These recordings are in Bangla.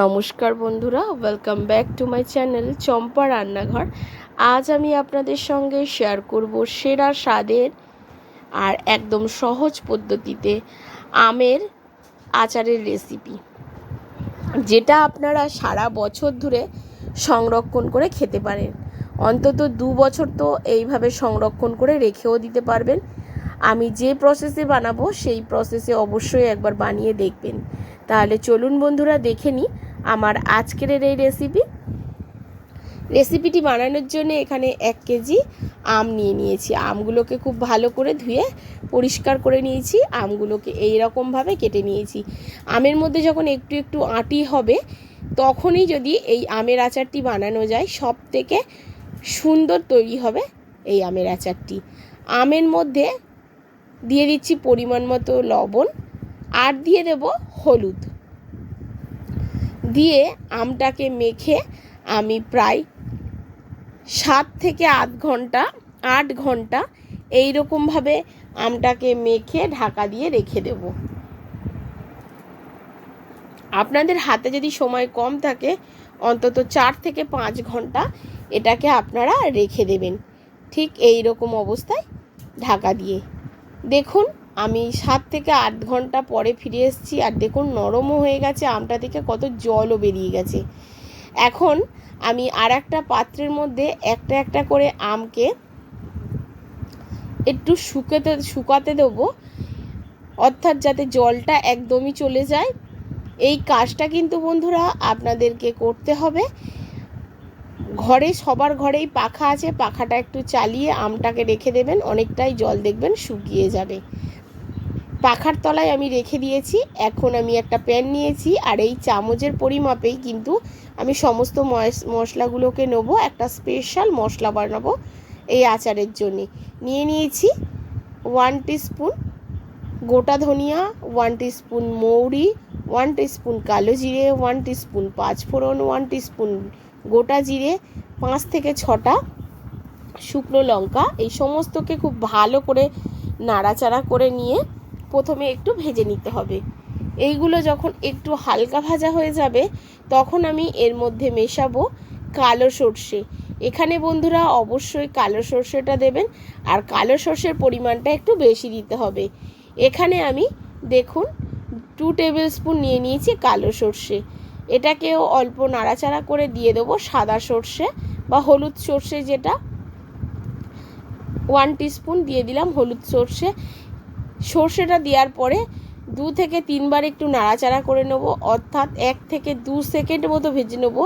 নমস্কার বন্ধুরা welcome back to my channel Champa রান্নাঘর। আজ আমি আপনাদের সঙ্গে শেয়ার করব সেরা স্বাদের আর একদম সহজ পদ্ধতিতে আমের আচারের রেসিপি যেটা আপনারা সারা বছর ধরে সংরক্ষণ করে খেতে পারেন। অন্তত দু বছর তো এইভাবে সংরক্ষণ করে রেখেও দিতে পারবেন। আমি যে প্রসেসে বানাবো, সেই প্রসেসে অবশ্যই একবার বানিয়ে দেখবেন। তাহলে চলুন বন্ধুরা, দেখে নিই আমার আজকের এই রেসিপি রেসিপিটি বানানোর জন্য এখানে এক কেজি আম নিয়ে নিয়েছি। আমগুলোকে খুব ভালো করে ধুয়ে পরিষ্কার করে নিয়েছি। আমগুলোকে এই রকমভাবে কেটে নিয়েছি। আমের মধ্যে যখন একটু একটু আঁটি হবে, তখনই যদি এই আমের আচারটি বানানো যায় সব থেকে সুন্দর তৈরি হবে এই আমের আচারটি। আমের মধ্যে দিয়ে দিচ্ছি পরিমাণ মতো লবণ, আর দিয়ে দেব হলুদ। দিয়ে আমটাকে মেখে আমি প্রায় সাত থেকে আধ ঘণ্টা, আট ঘণ্টা এই রকমভাবে আমটাকে মেখে ঢাকা দিয়ে রেখে দেব। আপনাদের হাতে যদি সময় কম থাকে, অন্তত চার থেকে পাঁচ ঘণ্টা এটাকে আপনারা রেখে দেবেন। ঠিক এই রকম অবস্থায় ঢাকা দিয়ে। দেখুন আমি সাত থেকে আট ঘণ্টা পরে ফিরে এসেছি আর দেখুন নরমও হয়ে গেছে, আমটা থেকে কত জলও বেরিয়ে গেছে। এখন আমি আর একটা পাত্রের মধ্যে একটা একটা করে আমকে একটু শুকাতে শুকাতে দেবো, অর্থাৎ যাতে জলটা একদমই চলে যায়। এই কাজটা কিন্তু বন্ধুরা আপনাদেরকে করতে হবে। ঘরে, সবার ঘরেই পাখা আছে, পাখাটা একটু চালিয়ে আমটাকে রেখে দেবেন, অনেকটাই জল দেখবেন শুকিয়ে যাবে। পাখার তলায় আমি রেখে দিয়েছি। এখন আমি একটা প্যান নিয়েছি আর এই চামচের পরিমাপেই কিন্তু আমি সমস্ত মশলাগুলোকে নেব। একটা স্পেশাল মশলা বানাবো এই আচারের জন্যে। নিয়ে নিয়েছি ওয়ান স্পুন গোটা ধনিয়া ওয়ান স্পুন মৌরি ওয়ান স্পুন কালো জিরে ওয়ান স্পুন পাঁচফোড়ন ওয়ান স্পুন গোটা জিরে, পাঁচ থেকে ছটা শুকনো লঙ্কা। এই সমস্তকে খুব ভালো করে নাড়াচাড়া করে নিয়ে প্রথমে একটু ভেজে নিতে হবে। এইগুলো যখন একটু হালকা ভাজা হয়ে যাবে, তখন আমি এর মধ্যে মেশাবো কালো সর্ষে। এখানে বন্ধুরা অবশ্যই কালো সর্ষেটা দেবেন, আর কালো সর্ষের পরিমাণটা একটু বেশি দিতে হবে। এখানে আমি দেখুন টু টেবিল স্পুন নিয়ে নিয়েছি কালো সর্ষে। এটাকেও অল্প নাড়াচাড়া করে দিয়ে দেবো সাদা সর্ষে বা হলুদ সর্ষে যেটা। ওয়ান টিস্পুন দিয়ে দিলাম হলুদ সর্ষে। সর্ষেটা দেওয়ার পরে দু থেকে তিনবার একটু নাড়াচাড়া করে নেব, অর্থাৎ এক থেকে দু সেকেন্ড মতো ভেজে নেব।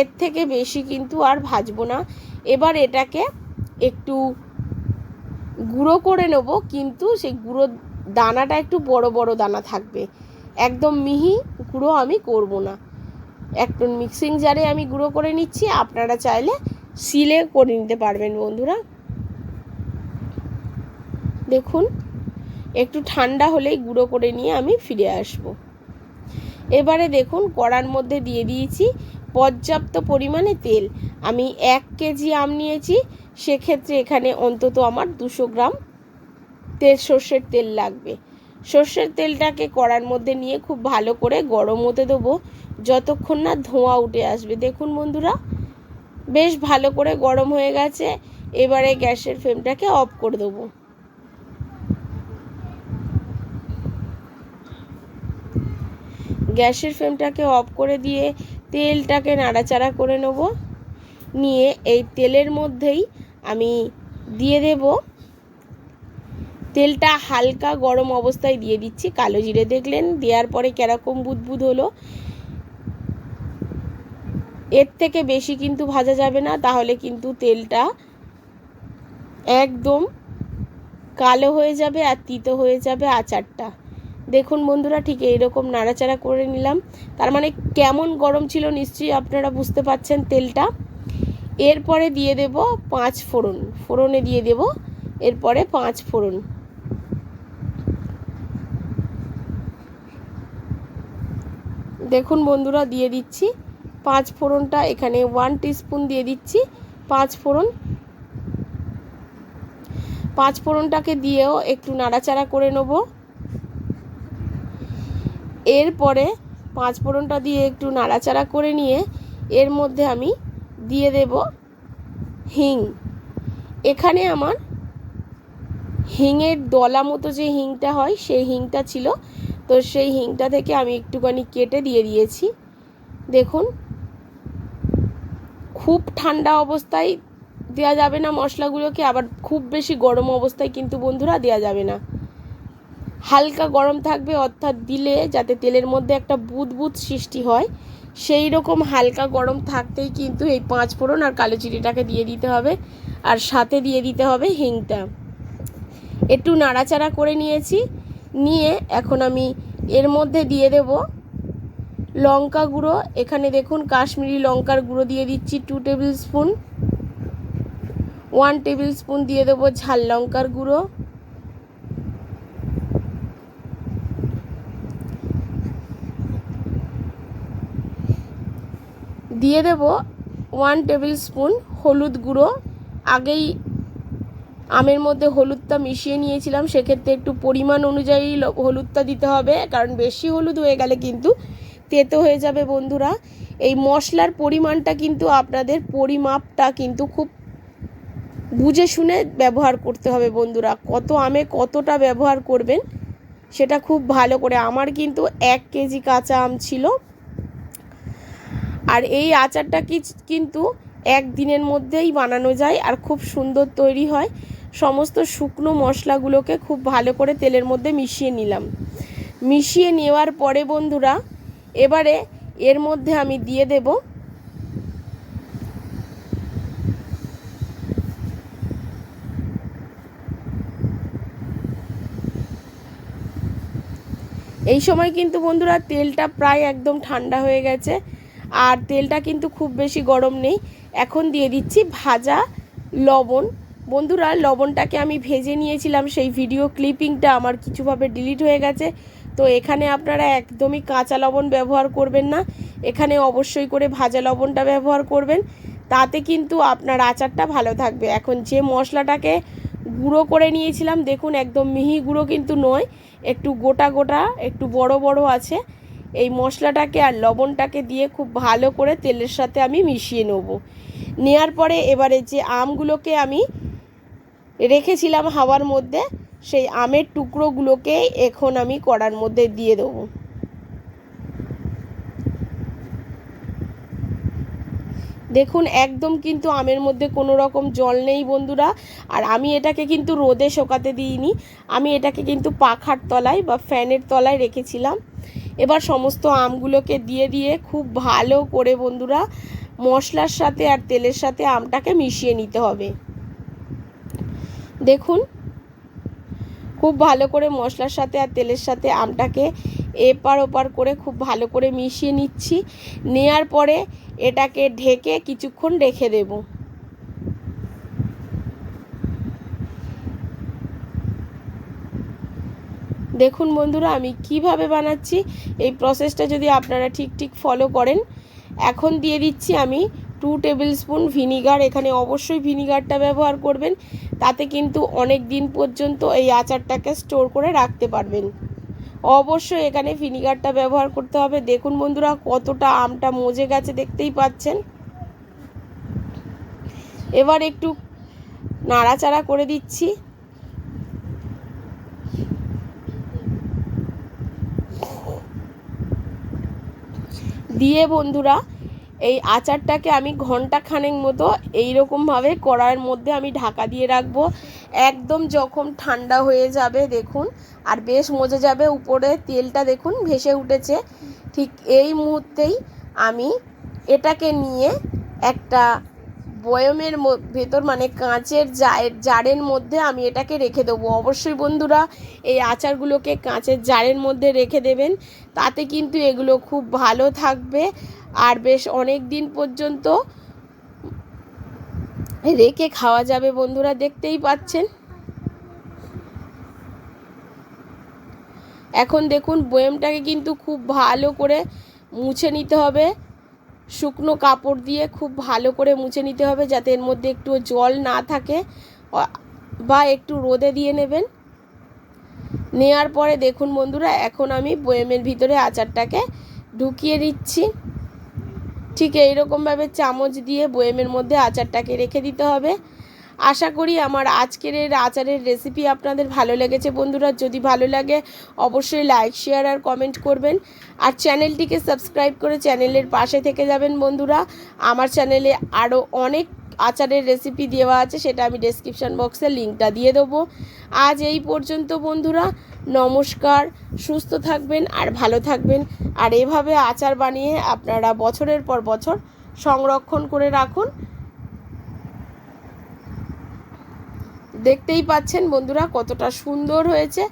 এর থেকে বেশি কিন্তু আর ভাজবো না। এবার এটাকে একটু গুঁড়ো করে নেব, কিন্তু সেই গুঁড়ো দানাটা একটু বড় বড় দানা থাকবে। একদম মিহি গুঁড়ো আমি করব না। একটু মিক্সিং জারে আমি গুঁড়ো করে নিচ্ছি, আপনারা চাইলে সিলে করে নিতে পারবেন বন্ধুরা। দেখুন একটু ঠান্ডা হলেই গুঁড়ো করে নিয়ে আমি ফিরে আসব। এবারে দেখুন কড়ার মধ্যে দিয়ে দিয়েছি পর্যাপ্ত পরিমাণে তেল। আমি এক কেজি আম নিয়েছি, সেক্ষেত্রে এখানে অন্তত আমার দুশো গ্রাম তেল সর্ষের তেল লাগবে। সর্ষের তেলটাকে কড়ার মধ্যে নিয়ে খুব ভালো করে গরম হতে দেবো, যতক্ষণ না ধোঁয়া উঠে আসবে। দেখুন বন্ধুরা, বেশ ভালো করে গরম হয়ে গেছে। এবারে গ্যাসের ফ্লেমটাকে অফ করে দেবো। গ্যাসের ফ্লেমটাকে অফ করে দিয়ে তেলটাকে নাড়াচাড়া করে নেব। নিয়ে এই তেলের মধ্যেই আমি দিয়ে দেব। তেলটা হালকা গরম অবস্থায় দিয়ে দিচ্ছি, কালো জিরে দেখলেন, দেওয়ার পরে কীরকম বুদবুদ হলো। এর থেকে বেশি কিন্তু ভাজা যাবে না, তাহলে কিন্তু তেলটা একদম কালো হয়ে যাবে আর তিতো হয়ে যাবে আচারটা। দেখুন বন্ধুরা, ঠিক এইরকম নাড়াচাড়া করে নিলাম। তার মানে কেমন গরম ছিল নিশ্চয়ই আপনারা বুঝতে পাচ্ছেন তেলটা। এরপরে দিয়ে দেব পাঁচ ফোড়ন। ফোড়নে দিয়ে দেব এরপরে পাঁচ ফোড়ন। দেখুন বন্ধুরা, দিয়ে দিচ্ছি পাঁচ ফোড়নটা এখানে। ওয়ান টিস্পুন দিয়ে দিচ্ছি পাঁচ ফোড়ন। পাঁচ ফোড়নটাকে দিয়েও একটু নাড়াচাড়া করে নেব। এরপরে পাঁচ ফোড়নটা দিয়ে একটু নাড়াচাড়া করে নিয়ে এর মধ্যে আমি দিয়ে দেব হিং। এখানে আমার হিংয়ের দলা মতো যে হিংটা হয়, সেই হিংটা ছিল। তো সেই হিংটা থেকে আমি একটুখানি কেটে দিয়ে দিয়েছি। দেখুন, খুব ঠান্ডা অবস্থায় দেওয়া যাবে না মশলাগুলোকে, আবার খুব বেশি গরম অবস্থায় কিন্তু বন্ধুরা দেওয়া যাবে না। হালকা গরম থাকবে, অর্থাৎ দিলে যাতে তেলের মধ্যে একটা বুদবুদ সৃষ্টি হয়, সেই রকম হালকা গরম থাকতেই কিন্তু এই পাঁচ ফোড়ন আর কালো চিনিটাকে দিয়ে দিতে হবে আর সাথে দিয়ে দিতে হবে হিংটা। একটু নাড়াচাড়া করে নিয়েছি, নিয়ে এখন আমি এর মধ্যে দিয়ে দেব লঙ্কা গুঁড়ো। এখানে দেখুন কাশ্মীরি লঙ্কার গুঁড়ো দিয়ে দিচ্ছি two tablespoon. One tablespoon দিয়ে দেবো ঝাল লঙ্কার গুঁড়ো। দিয়ে দেব ওয়ান টেবিল স্পুন হলুদ গুঁড়ো। আগেই আমের মধ্যে হলুদটা মিশিয়ে নিয়েছিলাম, সেক্ষেত্রে একটু পরিমাণ অনুযায়ী হলুদটা দিতে হবে, কারণ বেশি হলুদ হয়ে গেলে কিন্তু তেতো হয়ে যাবে বন্ধুরা। এই মশলার পরিমাণটা কিন্তু আপনাদের পরিমাপটা কিন্তু খুব বুঝে শুনে ব্যবহার করতে হবে বন্ধুরা। কত আমে কতটা ব্যবহার করবেন, সেটা খুব ভালো করে। আমার কিন্তু এক কেজি কাঁচা আম ছিল আর এই আচারটা কি কিন্তু একদিনের মধ্যেই বানানো যায় আর খুব সুন্দর তৈরি হয়। সমস্ত শুকনো মশলাগুলোকে খুব ভালো করে তেলের মধ্যে মিশিয়ে নিলাম। মিশিয়ে নেওয়ার পরে বন্ধুরা, এবারে এর মধ্যে আমি দিয়ে দেব এই সময় কিন্তু বন্ধুরা তেলটা প্রায় একদম ঠান্ডা হয়ে গেছে। আর তেলটা কিন্তু খুব বেশি গরম নেই। এখন দিয়ে দিচ্ছি ভাজা লবণ। বন্ধুরা, লবণটাকে আমি ভেজে নিয়েছিলাম, সেই ভিডিও ক্লিপিংটা আমার কিছুভাবে ডিলিট হয়ে গেছে। তো এখানে আপনারা একদমই কাঁচা লবণ ব্যবহার করবেন না। এখানে অবশ্যই করে ভাজা লবণটা ব্যবহার করবেন। তাতে কিন্তু আপনার আচারটা ভালো থাকবে। এখন যে মশলাটাকে গুঁড়ো করে নিয়েছিলাম, দেখুন একদম মিহি গুঁড়ো কিন্তু নয়, একটু গোটা গোটা, একটু বড় বড় আছে। এই মশলাটাকে আর লবণটাকে দিয়ে খুব ভালো করে তেলের সাথে আমি মিশিয়ে নেব। নেওয়ার পরে এবারে যে আমগুলোকে আমি রেখেছিলাম হাওয়ার মধ্যে, সেই আমের টুকরোগুলোকে এখন আমি কড়ার মধ্যে দিয়ে দেবো। দেখুন, একদম কিন্তু আমের মধ্যে কোনো রকম জল নেই বন্ধুরা, আর আমি এটাকে কিন্তু রোদে শোকাতে দিইনি। আমি এটাকে কিন্তু পাখার তলায় বা ফ্যানের তলায় রেখেছিলাম। এবার সমস্ত আমগুলোকে দিয়ে দিয়ে খুব ভালো করে বন্ধুরা মশলার সাথে আর তেলের সাথে আমটাকে মিশিয়ে নিতে হবে। দেখুন, খুব ভালো করে মশলার সাথে আর তেলের সাথে আমটাকে এপার ওপার করে খুব ভালো করে মিশিয়ে নিচ্ছি। নেয়ার পরে এটাকে ঢেকে কিছুক্ষণ রেখে দেব। দেখুন বন্ধুরা, আমি কীভাবে বানাচ্ছি, এই প্রসেসটা যদি আপনারা ঠিক ঠিক ফলো করেন, এখন দিয়ে দিচ্ছি আমি টু টেবিল স্পুন ভিনিগার এখানে অবশ্যই ভিনিগারটা ব্যবহার করবেন, তাতে কিন্তু অনেক দিন পর্যন্ত এই আচারটাকে স্টোর করে রাখতে পারবেন। অবশ্যই এখানে ভিনিগারটা ব্যবহার করতে হবে। দেখুন বন্ধুরা, কতটা আমটা মজে গেছে, দেখতেই পাচ্ছেন। এবার একটু নাড়াচাড়া করে দিচ্ছি। দিয়ে বন্ধুরা, এই আচারটাকে আমি ঘণ্টা খানেক মতো এইরকমভাবে কড়াইয়ের মধ্যে আমি ঢাকা দিয়ে রাখব। একদম যখন ঠান্ডা হয়ে যাবে, দেখুন, আর বেশ মজে যাবে, উপরে তেলটা দেখুন ভেসে উঠেছে। ঠিক এই মুহূর্তেই আমি এটাকে নিয়ে একটা বয়মের ভেতর মানে কাঁচের জারের মধ্যে আমি এটাকে রেখে দেবো। অবশ্যই বন্ধুরা, এই আচারগুলোকে কাঁচের জারের মধ্যে রেখে দেবেন। তাতে কিন্তু এগুলো খুব ভালো থাকবে। আর বেশ অনেক দিন পর্যন্ত রেখে খাওয়া যাবে বন্ধুরা, দেখতেই পাচ্ছেন। এখন দেখুন, বয়েমটাকে কিন্তু খুব ভালো করে মুছে নিতে হবে। শুকনো কাপড় দিয়ে খুব ভালো করে মুছে নিতে হবে যাতে এর মধ্যে একটু জল না থাকে। বা একটু রোদে দিয়ে নেবেন। নেওয়ার পরে দেখুন বন্ধুরা, এখন আমি বয়েমের ভিতরে আচারটাকে ঢুকিয়ে দিচ্ছি। ঠিক এইরকমভাবে চামচ দিয়ে বয়েমের মধ্যে আচারটাকে রেখে দিতে হবে। আশা করি আমার আজকের এর আচারের রেসিপি আপনাদের ভালো লেগেছে বন্ধুরা। যদি ভালো লাগে, অবশ্যই লাইক শেয়ার আর কমেন্ট করবেন। আর চ্যানেলটিকে সাবস্ক্রাইব করে চ্যানেলের পাশে থেকে যাবেন বন্ধুরা। আমার চ্যানেলে আরও অনেক আচারের রেসিপি দেওয়া আছে, সেটা আমি ডেসক্রিপশন বক্সে লিঙ্কটা দিয়ে দেবো। আজ এই পর্যন্ত বন্ধুরা। নমস্কার, সুস্থ থাকবেন আর ভালো থাকবেন। আর এভাবে আচার বানিয়ে আপনারা বছরের পর বছর সংরক্ষণ করে রাখুন। দেখতেই পাচ্ছেন বন্ধুরা কতটা সুন্দর হয়েছে।